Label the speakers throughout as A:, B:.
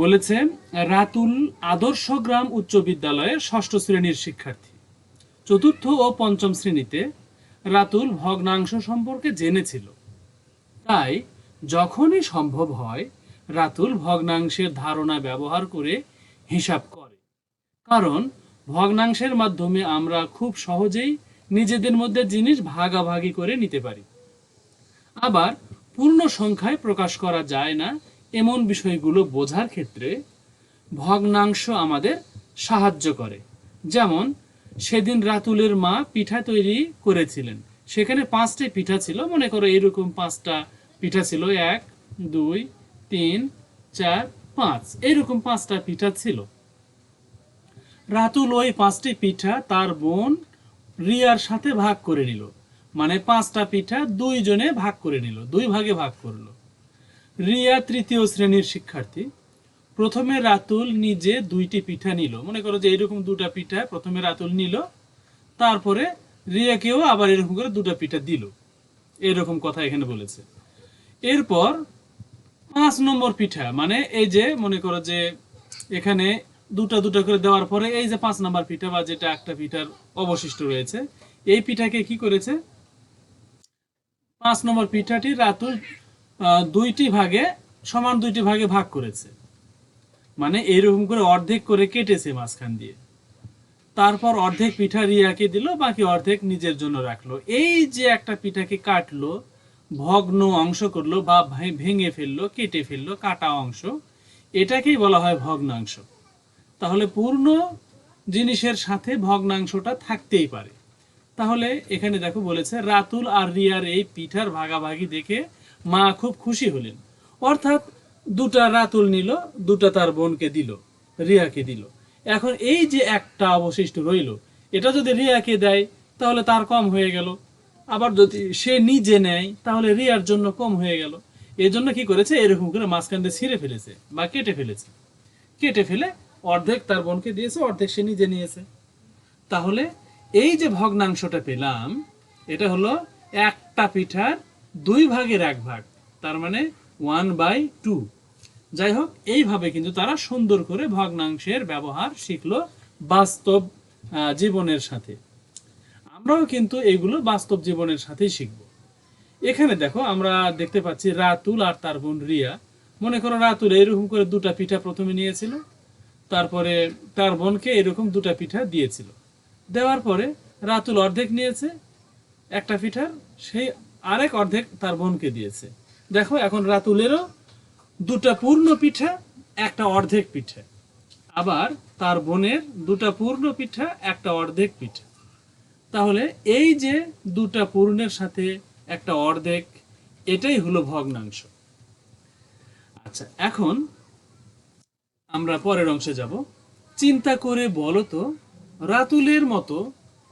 A: বলেছে, রাতুল আদর্শ গ্রাম উচ্চ বিদ্যালয়ের ষষ্ঠ শ্রেণির শিক্ষার্থী। চতুর্থ ও পঞ্চম শ্রেণীতে রাতুল ভগ্নাংশ সম্পর্কে জেনেছিল। তাই যখনই সম্ভব হয়, রাতুল ভগ্নাংশের ধারণা ব্যবহার করে হিসাব করে। কারণ ভগ্নাংশের মাধ্যমে আমরা খুব সহজেই নিজেদের মধ্যে জিনিস ভাগাভাগি করে নিতে পারি। আবার পূর্ণ সংখ্যায় প্রকাশ করা যায় না এমন বিষয়গুলো বোঝার ক্ষেত্রে ভগ্নাংশ আমাদের সাহায্য করে। যেমন, সেদিন রাতুলের মা পিঠা তৈরি করেছিলেন। সেখানে পাঁচটি পিঠা ছিল। মনে করো এরকম পাঁচটা পিঠা ছিল। এক, দুই, তিন, চার, পাঁচ। এরকম পাঁচটা পিঠা ছিল। রাতুল ওই পাঁচটি পিঠা তার বোন রিয়ার সাথে ভাগ করে নিল। মানে পাঁচটা পিঠা দুইজনে ভাগ করে নিল। দুই ভাগে ভাগ করল। রিয়া তৃতীয় শ্রেণির শিক্ষার্থী। প্রথমে রাতুল নিজে দুইটি পিঠা নিল। মনে করো যে এরকম দুটা পিঠা প্রথমে রাতুল নিল, তারপরে রিয়াকেও আবার এরকম করে দুটা পিঠা দিল। এরকম কথা এখানে বলেছে। এরপর পাঁচ নম্বর পিঠা মানে এই যে মনে করো যে এখানে দুটা দুটা করে দেওয়ার পরে এই যে পাঁচ নম্বর পিঠা বা যেটা একটা পিঠার অবশিষ্ট রয়েছে, এই পিঠাকে কি করেছে? পাঁচ নম্বর পিঠাটি রাতুল দুইটি ভাগে, সমান দুইটি ভাগে ভাগ করেছে। মানে এরকম করে অর্ধেক করে কেটেছে মাঝখান দিয়ে। তারপর অর্ধেক পিঠা রিয়াকে দিল, বাকি অর্ধেক নিজের জন্য রাখল। এই যে একটা পিঠাকে কাটলো, ভগ্ন অংশ করল বা ভেঙে ফেলল, কেটে ফেলল, কাটা অংশ, এটাকেই বলা হয় ভগ্নাংশ। তাহলে পূর্ণ জিনিসের সাথে ভগ্নাংশটা থাকতেই পারে। তাহলে এখানে দেখো বলেছে, রাতুল আর রিয়ার এই পিঠার ভাগাভাগি দেখে মা খুব খুশি হলেন। অর্থাৎ দুটা রাতুল নিল, দুটা তার বোনকে দিল, রিয়াকে দিল। এখন এই যে একটা অবশিষ্ট রইল, এটা যদি রিয়াকে দেয়, তাহলে তার কম হয়ে গেল। আবার যদি সে নিজে নেয়, তাহলে রিয়ার জন্য কম হয়ে গেল। এই জন্য কি করেছে? এরকম করে মাঝখান দিয়ে ছিঁড়ে ফেলেছে বা কেটে ফেলেছে। কেটে ফেলে অর্ধেক তার বোনকে দিয়েছে, অর্ধেক সে নিজে নিয়েছে। তাহলে এই যে ভগ্নাংশটা পেলাম, এটা হলো একটা পিঠার দুই ভাগের এক ভাগ, তার মানে ওয়ান বাই টু যাই হোক এইভাবে কিন্তু তারা সুন্দর করে ভগ্নাংশের ব্যবহার শিখল বাস্তব জীবনের সাথে। আমরাও কিন্তু এগুলো বাস্তব জীবনের সাথেই শিখব। এখানে দেখো, আমরা দেখতে পাচ্ছি রাতুল আর তার বোন রিয়া। মনে করো রাতুল এরকম করে দুটা পিঠা প্রথমে নিয়েছিল, তারপরে তার বোনকে এরকম দুটা পিঠা দিয়েছিল। দেওয়ার পরে রাতুল অর্ধেক নিয়েছে, একটা পিঠার সেই আরেক অর্ধেক তার বোনকে দিয়েছে। দেখো, এখন রাতুলেরও দুটা পূর্ণ পিঠা, একটা অর্ধেক পিঠা। আবার তার বোনের দুটা পূর্ণ পিঠা, একটা অর্ধেক পিঠা। তাহলে এই যে দুটা পূর্ণের সাথে একটা অর্ধেক, এটাই হলো ভগ্নাংশ। আচ্ছা এখন আমরা পরের অংশে যাব। চিন্তা করে বলো তো, রাতুলের মতো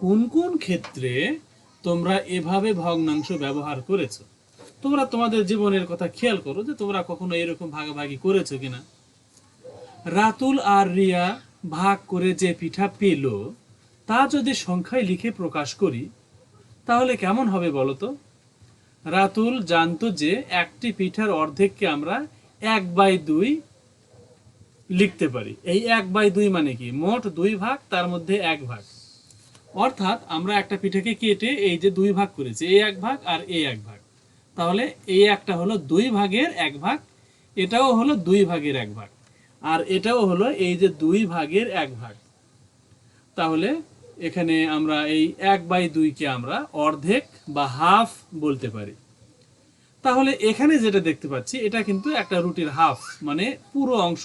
A: কোন কোন ক্ষেত্রে তোমরা এভাবে ভগ্নাংশ ব্যবহার করেছ। তোমরা তোমাদের জীবনের কথা খেয়াল করো যে তোমরা কখনো এরকম ভাগাভাগি করেছ কিনা। রাতুল আর রিয়া ভাগ করে যে পিঠা পেল, তা যদি সংখ্যায় লিখে প্রকাশ করি, তাহলে কেমন হবে বলো তো? রাতুল জানতো যে একটি পিঠার অর্ধেককে আমরা এক বাই দুই লিখতে পারি। এই এক বাই দুই মানে কি? মোট দুই ভাগ, তার মধ্যে এক ভাগ। অর্থাৎ আমরা একটা পিঠাকে কেটে এই যে দুই ভাগ করেছি এই এক ভাগ আর এই এক ভাগ। তাহলে এই একটা হলো দুই ভাগের এক ভাগ, এটাও হলো দুই ভাগের এক ভাগ, আর এটাও হলো এই যে দুই ভাগের এক ভাগ। তাহলে এখানে আমরা এই এক বাই দুইকে আমরা অর্ধেক বা হাফ বলতে পারি। তাহলে এখানে যেটা দেখতে পাচ্ছি, এটা কিন্তু একটা রুটির হাফ মানে পুরো অংশ,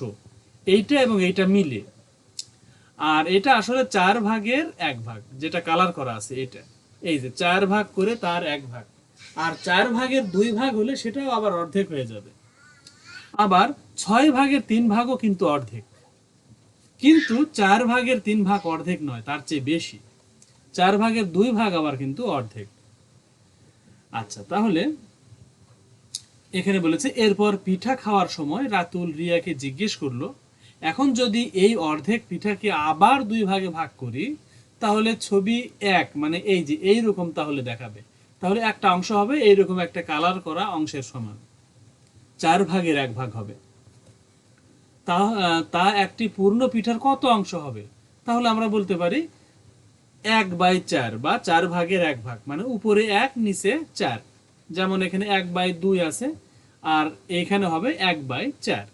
A: এইটা এবং এইটা মিলে। আর এটা আসলে চার ভাগের এক ভাগ, যেটা কালার করা আছে এটা। এই যে চার ভাগ করে তার এক ভাগ। আর চার ভাগের দুই ভাগ হলে সেটাও আবার অর্ধেক হয়ে যাবে। আবার ছয় ভাগের তিন ভাগও কিন্তু অর্ধেক। কিন্তু চার ভাগের তিন ভাগ অর্ধেক নয়, তার চেয়ে বেশি। চার ভাগের দুই ভাগ আবার কিন্তু অর্ধেক। আচ্ছা তাহলে এখানে বলেছে, এরপর পিঠা খাওয়ার সময় রাতুল রিয়াকে জিজ্ঞেস করল এখন যদি এই অর্ধেক পিঠাকে আবার দুই ভাগে ভাগ করি, তাহলে ছবি এক মানে এই যে এই রকম তাহলে দেখাবে। তাহলে একটা অংশ হবে, এইরকম একটা কালার করা অংশের সমান। চার ভাগের এক ভাগ হবে। তা তা একটি পূর্ণ পিঠার কত অংশ হবে? তাহলে আমরা বলতে পারি এক বাই চার বা চার ভাগের এক ভাগ মানে উপরে এক, নিচে চার। যেমন এখানে এক বাই দুই আছে, আর এখানে হবে এক বাই চার।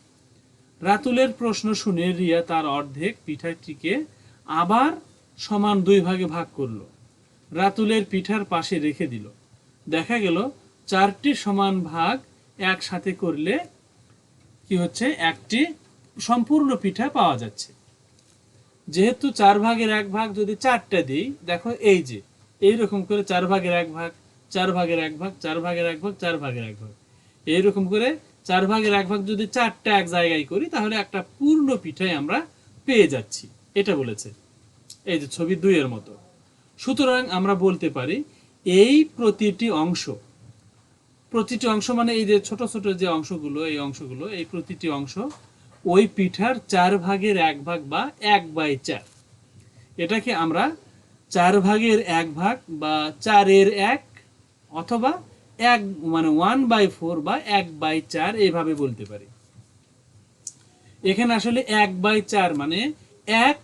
A: রাতুলের প্রশ্ন শুনে রিয়া তার অর্ধেক পিঠাটিকে আবার সমান দুই ভাগে ভাগ করল। রাতুলের পিঠার পাশে রেখে দিল। দেখা গেল চারটি সমান ভাগ একসাথে করলে কি হচ্ছে? একটি সম্পূর্ণ পিঠা পাওয়া যাচ্ছে। যেহেতু চার ভাগের এক ভাগ যদি চারটা দিই, দেখো এই যে, এইরকম করে চার ভাগের এক ভাগ, চার ভাগের এক ভাগ, চার ভাগের এক ভাগ, চার ভাগের এক ভাগ, এইরকম করে চার ভাগের এক ভাগ যদি চারটা এক জায়গায় করি, তাহলে একটা পূর্ণ পিঠাই আমরা পেয়ে যাচ্ছি। এটা বলেছে। এই যে ছবি দুইয়ের মতো। সুতরাং আমরা বলতে পারি, এই প্রতিটি অংশ প্রতিটি অংশ মানে এই যে ছোট ছোট যে অংশগুলো, এই অংশগুলো, এই প্রতিটি অংশ, ওই পিঠার চার ভাগের এক ভাগ বা এক বাই চার। এটাকে আমরা চার ভাগের এক ভাগ বা চারের এক অথবা এক মানে ওয়ান বাই ফোর বা এক বাই চার এইভাবে বলতে পারি। এখানে আসলে এক বাই চার মানে এক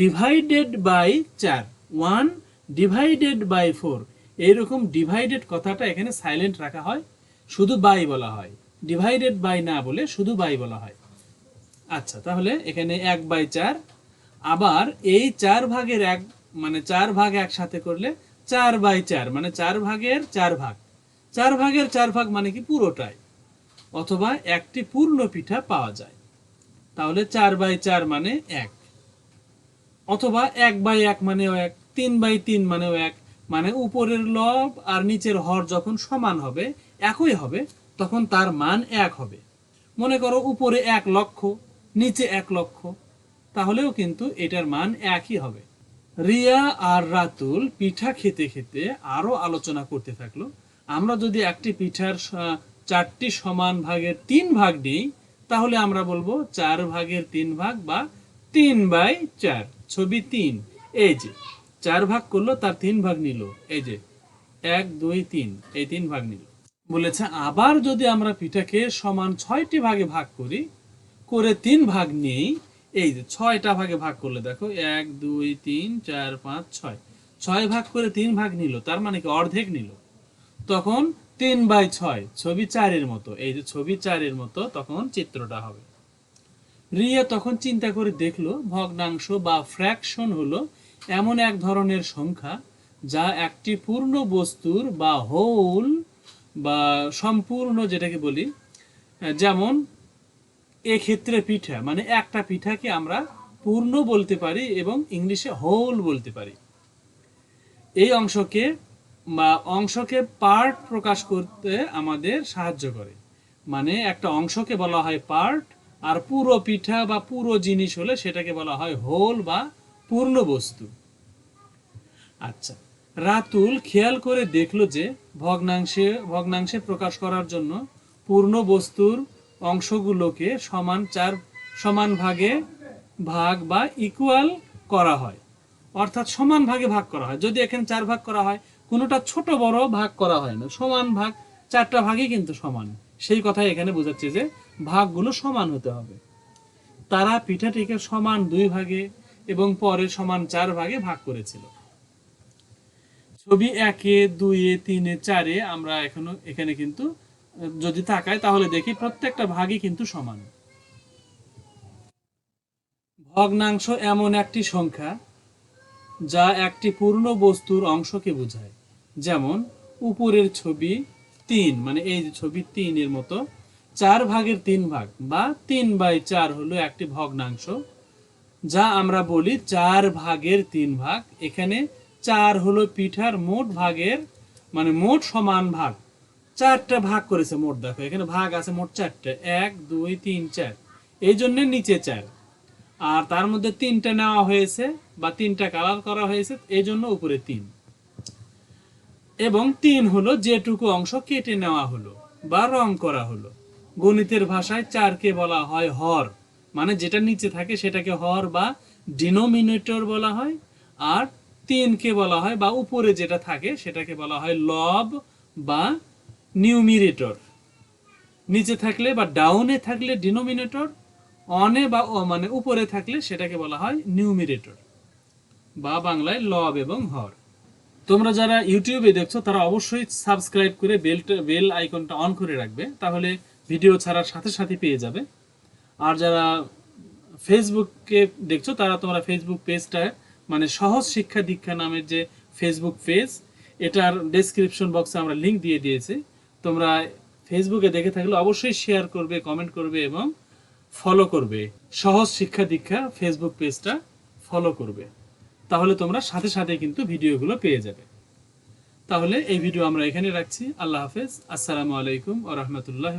A: ডিভাইডেড বাই চার ওয়ান ডিভাইডেড বাই ফোর এইরকম ডিভাইডেড কথাটা এখানে সাইলেন্ট রাখা হয়, শুধু বাই বলা হয়। ডিভাইডেড বাই না বলে শুধু বাই বলা হয়। আচ্ছা তাহলে এখানে এক বাই চার, আবার এই চার ভাগের এক মানে চার ভাগ একসাথে করলে চার বাই চার মানে চার ভাগের চার ভাগ। চার ভাগের চার ভাগ মানে কি পুরোটাই। অথবা একটি পূর্ণ পিঠা পাওয়া যায়। তাহলে চার বাই চার মানে এক। অথবা এক বাই এক মানেও এক, তিন বাই তিন মানেও এক মানে উপরের লব আর নিচের হর যখন সমান হবে, একই হবে, তখন তার মান এক হবে। মনে করো উপরে এক লক্ষ, নিচে এক লক্ষ, তাহলেও কিন্তু এটার মান একই হবে। রিয়া আর রাতুল পিঠা খেতে খেতে আরও আলোচনা করতে থাকল। আমরা যদি একটি পিঠার চারটি সমান ভাগের তিন ভাগ নিই, তাহলে আমরা বলব চার ভাগের তিন ভাগ বা তিন বাই চার, ছবি তিন। এই যে, চার ভাগ করল, তার তিন ভাগ নিল। এই যে, এক, দুই, তিন, এই তিন ভাগ নিল। বলেছে, আবার যদি আমরা পিঠাকে সমান ছয়টি ভাগে ভাগ করি, করে তিন ভাগ নেই, এই যে, ছয়টা ভাগে ভাগ করলে দেখো, এক, দুই, তিন, চার, পাঁচ, ছয়। ছয় ভাগ করে তিন ভাগ নিল, তার মানে কি অর্ধেক নিল? তখন তিন বাই ছয়, ছবি চারের মতো। এই যে ছবি চারের মতো, তখন চিত্রটা হবে। রিয়া তখন চিন্তা করে দেখল, ভগ্নাংশ বা ফ্র্যাকশন হলো এমন এক ধরনের সংখ্যা যা একটি পূর্ণ বস্তুর বা হোল বা সম্পূর্ণ যেটাকে বলি, যেমন এক্ষেত্রে পিঠা মানে একটা পিঠাকে আমরা পূর্ণ বলতে পারি এবং ইংলিশে হোল বলতে পারি। এই অংশকে বা অংশকে পার্ট প্রকাশ করতে আমাদের সাহায্য করে। মানে একটা অংশকে বলা হয় পার্ট আর পুরো পিঠা বা পুরো জিনিস হলে সেটাকে বলা হয় হোল বা পূর্ণ বস্তু। আচ্ছা রাতুল খেয়াল করে দেখল যে ভগ্নাংশে ভগ্নাংশে প্রকাশ করার জন্য পূর্ণ বস্তুর অংশগুলোকে সমান চার, সমান ভাগে ভাগ বা ইকুয়াল করা হয়। অর্থাৎ সমান ভাগে ভাগ করা হয়। যদি এখানে চার ভাগ করা হয় কোনোটা ছোট বড় ভাগ করা হয় না। সমান ভাগ, চারটা ভাগই কিন্তু সমান। সেই কথাই এখানে বোঝাচ্ছে যে ভাগগুলো সমান হতে হবে। তারা পিঠাটিকে সমান দুই ভাগে এবং পরে সমান চার ভাগে ভাগ করেছিল। ছবি একে, দুইয়ে, তিনে, চারে আমরা এখনও এখানে কিন্তু, যদি তাকাই তাহলে দেখি প্রত্যেকটা ভাগই কিন্তু সমান। ভগ্নাংশ এমন একটি সংখ্যা যা একটি পূর্ণ বস্তুর অংশকে বোঝায়। যেমন, উপরের ছবি তিন মানে এই যে ছবি তিনের মতো, চার ভাগের তিন ভাগ বা তিন বাই চার হলো একটি ভগ্নাংশ, যা আমরা বলি চার ভাগের তিন ভাগ। এখানে চার হলো পিঠার মোট ভাগের মানে মোট সমান ভাগ। চারটা ভাগ করেছে মোট, দেখো, এখানে ভাগ আছে মোট চারটে, এক, দুই, তিন, চার। এই জন্য নিচে চার। আর তার মধ্যে তিনটা নেওয়া হয়েছে বা তিনটা কালার করা হয়েছে এই জন্য উপরে তিন। এবং তিন হলো যেটুকু অংশ কেটে নেওয়া হলো বা রং করা হলো। গণিতের ভাষায় চারকে বলা হয় হর মানে যেটা নিচে থাকে সেটাকে হর বা ডিনোমিনেটর বলা হয়, আর তিনকে বলা হয় বা উপরে যেটা থাকে সেটাকে বলা হয় লব বা নিউমিরেটর নিচে থাকলে বা ডাউনে থাকলে ডিনোমিনেটর অনে বা অ মানে উপরে থাকলে সেটাকে বলা হয় নিউমিরেটর বা বাংলায় লব এবং হর। তোমরা যারা ইউটিউবে দেখছ, তারা অবশ্যই সাবস্ক্রাইব করে বেলটা বেল আইকনটা অন করে রাখবে, তাহলে ভিডিও ছাড়ার সাথে সাথে পেয়ে যাবে। আর যারা ফেসবুককে দেখছ, তারা তোমরা ফেসবুক পেজটা মানে সহজ শিক্ষা দীক্ষা নামের যে ফেসবুক পেজ, এটার ডেসক্রিপশন বক্সে আমরা লিঙ্ক দিয়ে দিয়েছি। তোমরা ফেসবুকে দেখে থাকলে অবশ্যই শেয়ার করবে কমেন্ট করবে এবং ফলো করবে। সহজ শিক্ষা দীক্ষা ফেসবুক পেজটা ফলো করবে। তাহলে তোমরা সাথে সাথে কিন্তু ভিডিওগুলো পেয়ে যাবে। তাহলে এই ভিডিও আমরা এখানে রাখছি। আল্লাহ হাফেজ। আসসালামু আলাইকুম ও রহমতুল্লাহ